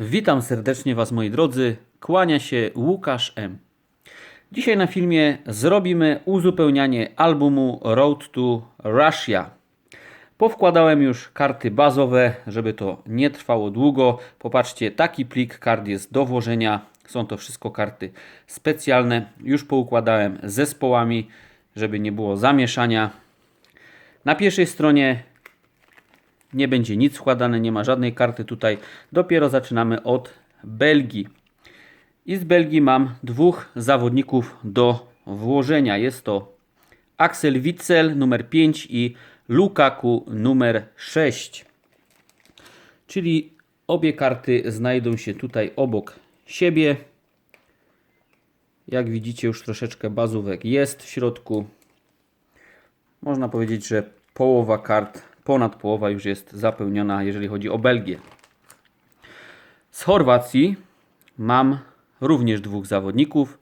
Witam serdecznie Was moi drodzy, kłania się Łukasz M. Dzisiaj na filmie zrobimy uzupełnianie albumu Road to Russia. Powkładałem już karty bazowe, żeby to nie trwało długo. Popatrzcie, taki plik kart jest do włożenia. Są to wszystko karty specjalne. Już poukładałem zespołami, żeby nie było zamieszania. Na pierwszej stronie nie będzie nic wkładane, nie ma żadnej karty tutaj. Dopiero zaczynamy od Belgii. I z Belgii mam dwóch zawodników do włożenia. Jest to Axel Witsel numer 5 i Lukaku numer 6. Czyli obie karty znajdą się tutaj obok siebie. Jak widzicie już troszeczkę bazówek jest w środku. Można powiedzieć, że połowa kart, ponad połowa już jest zapełniona, jeżeli chodzi o Belgię. Z Chorwacji mam również dwóch zawodników.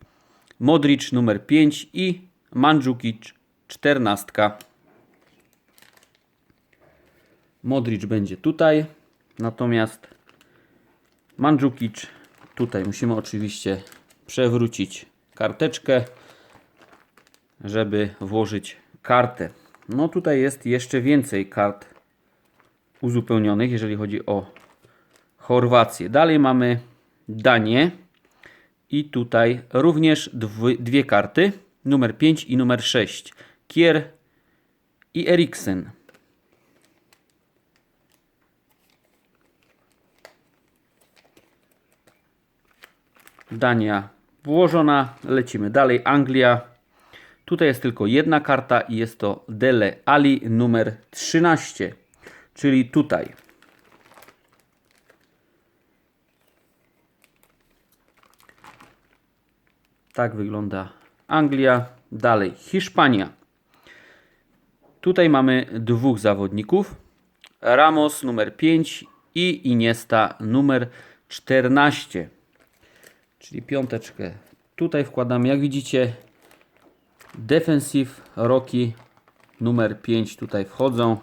Modric numer 5 i Mandzukic 14. Modric będzie tutaj, natomiast Mandzukic tutaj musimy oczywiście przewrócić karteczkę, żeby włożyć kartę. No tutaj jest jeszcze więcej kart uzupełnionych, jeżeli chodzi o Chorwację. Dalej mamy Danię i tutaj również dwie, karty, numer 5 i numer 6. Kier i Eriksen. Dania włożona, lecimy dalej. Anglia. Tutaj jest tylko jedna karta i jest to Dele Ali numer 13, czyli tutaj. Tak wygląda Anglia. Dalej Hiszpania. Tutaj mamy dwóch zawodników. Ramos numer 5 i Iniesta numer 14. Czyli piąteczkę tutaj wkładamy. Jak widzicie, Defensive Rocky numer 5 tutaj wchodzą.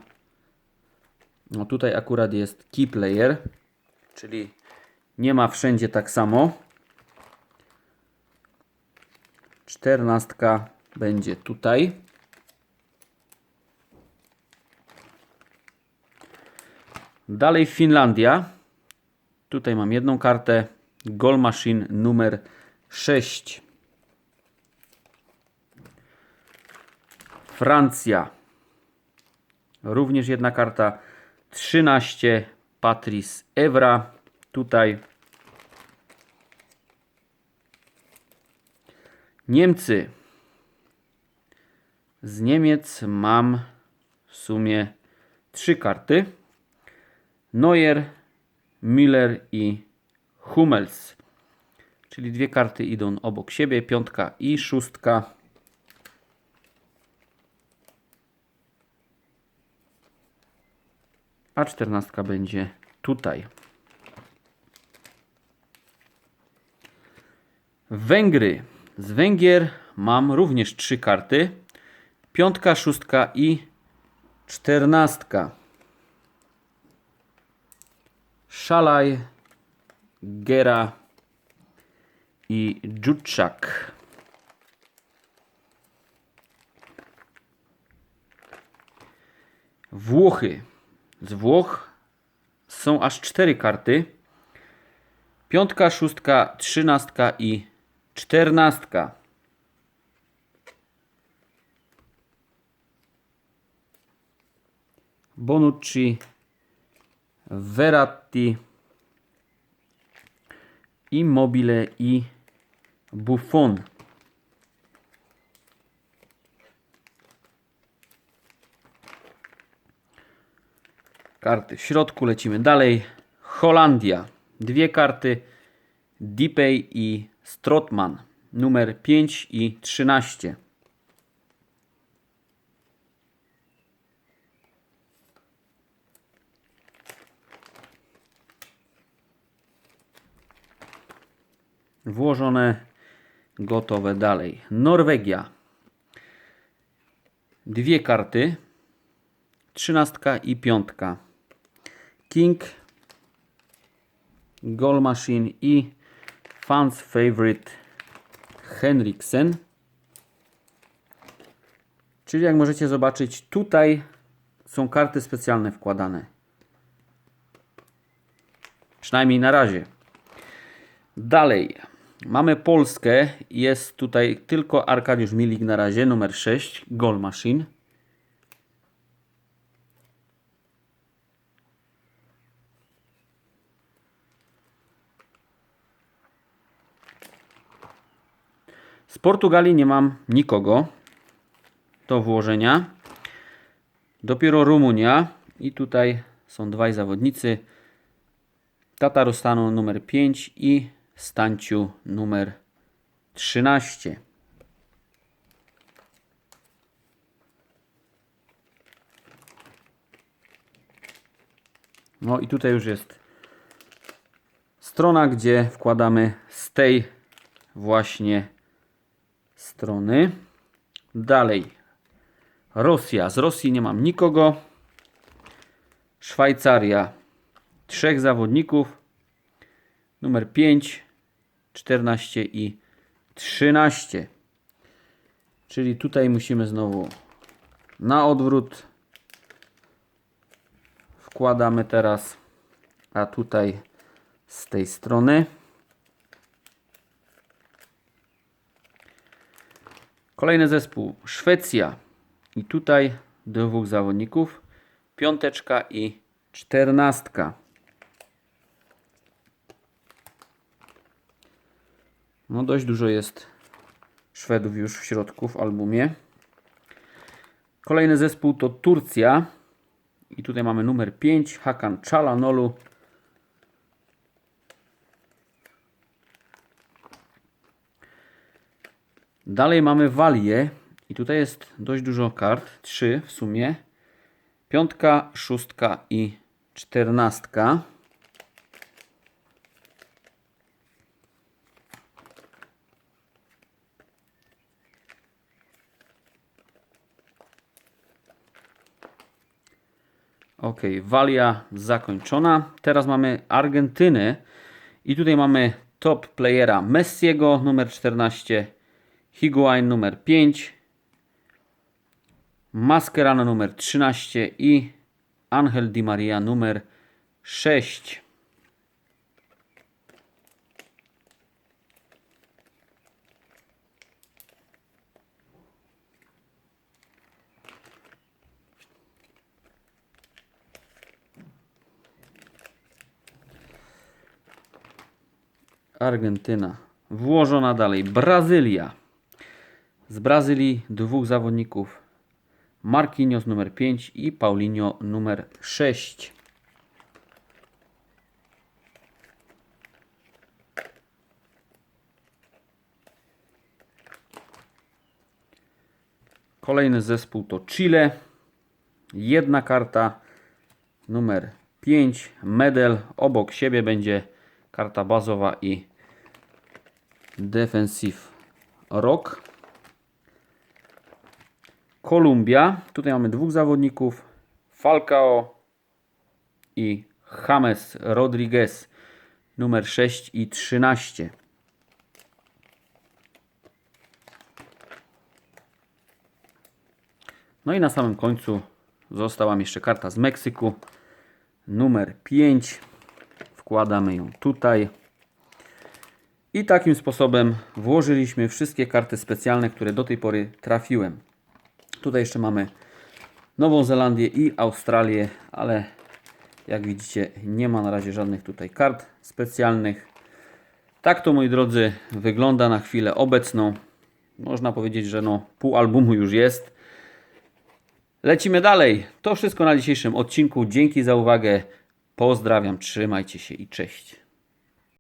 No tutaj akurat jest key player, czyli nie ma wszędzie tak samo. Czternastka będzie tutaj. Dalej Finlandia. Tutaj mam jedną kartę. Goal Machine numer 6. Francja. Również jedna karta. 13. Patrice Evra. Tutaj. Niemcy. Z Niemiec mam w sumie trzy karty. Neuer, Müller i Hummels. Czyli dwie karty idą obok siebie, piątka i szóstka. A czternastka będzie tutaj. Węgry. Z Węgier mam również trzy karty. Piątka, szóstka i czternastka. Szalaj, Gera i Dżuczak. Włochy. Z Włoch są aż cztery karty. Piątka, szóstka, trzynastka i czternastka. Bonucci, Verratti, Immobile i Buffon. Karty w środku, lecimy dalej. Holandia. Dwie karty. Dipey i Strotman. Numer 5 i 13. Włożone, gotowe dalej. Norwegia. Dwie karty. Trzynastka i piątka. King Goal Machine i Fans Favorite Henriksen. Czyli jak możecie zobaczyć, tutaj są karty specjalne wkładane. Przynajmniej na razie. Dalej. Mamy Polskę. Jest tutaj tylko Arkadiusz Milik na razie, numer 6, Goal Machine. Portugalii nie mam nikogo do włożenia. Dopiero Rumunia i tutaj są dwaj zawodnicy. Tatarostanu numer 5 i Stanciu numer 13. No i tutaj już jest strona, gdzie wkładamy z tej właśnie strony. Dalej. Rosja. Z Rosji nie mam nikogo. Szwajcaria. Trzech zawodników. Numer 5, 14 i 13. Czyli tutaj musimy znowu na odwrót. Wkładamy teraz, a tutaj z tej strony. Kolejny zespół Szwecja. I tutaj dwóch zawodników. Piąteczka i czternastka. No dość dużo jest Szwedów już w środku w albumie. Kolejny zespół to Turcja. I tutaj mamy numer 5, Hakan Çalhanoğlu. Dalej mamy Walię i tutaj jest dość dużo kart, trzy w sumie. Piątka, szóstka i czternastka. Ok, Walia zakończona. Teraz mamy Argentynę i tutaj mamy top playera Messiego numer 14, Higuain numer 5, Mascherano numer 13 i Angel Di Maria numer 6. Argentyna. Włożona dalej. Brazylia. Z Brazylii dwóch zawodników. Marquinhos numer 5 i Paulinho numer 6. Kolejny zespół to Chile. Jedna karta numer 5. Medel. Obok siebie będzie karta bazowa i defensive rock. Kolumbia. Tutaj mamy dwóch zawodników. Falcao i James Rodriguez. Numer 6 i 13. No i na samym końcu została mi jeszcze karta z Meksyku. Numer 5. Wkładamy ją tutaj. I takim sposobem włożyliśmy wszystkie karty specjalne, które do tej pory trafiłem. Tutaj jeszcze mamy Nową Zelandię i Australię, ale jak widzicie nie ma na razie żadnych tutaj kart specjalnych. Tak to moi drodzy wygląda na chwilę obecną. Można powiedzieć, że no pół albumu już jest. Lecimy dalej. To wszystko na dzisiejszym odcinku. Dzięki za uwagę. Pozdrawiam, trzymajcie się i cześć.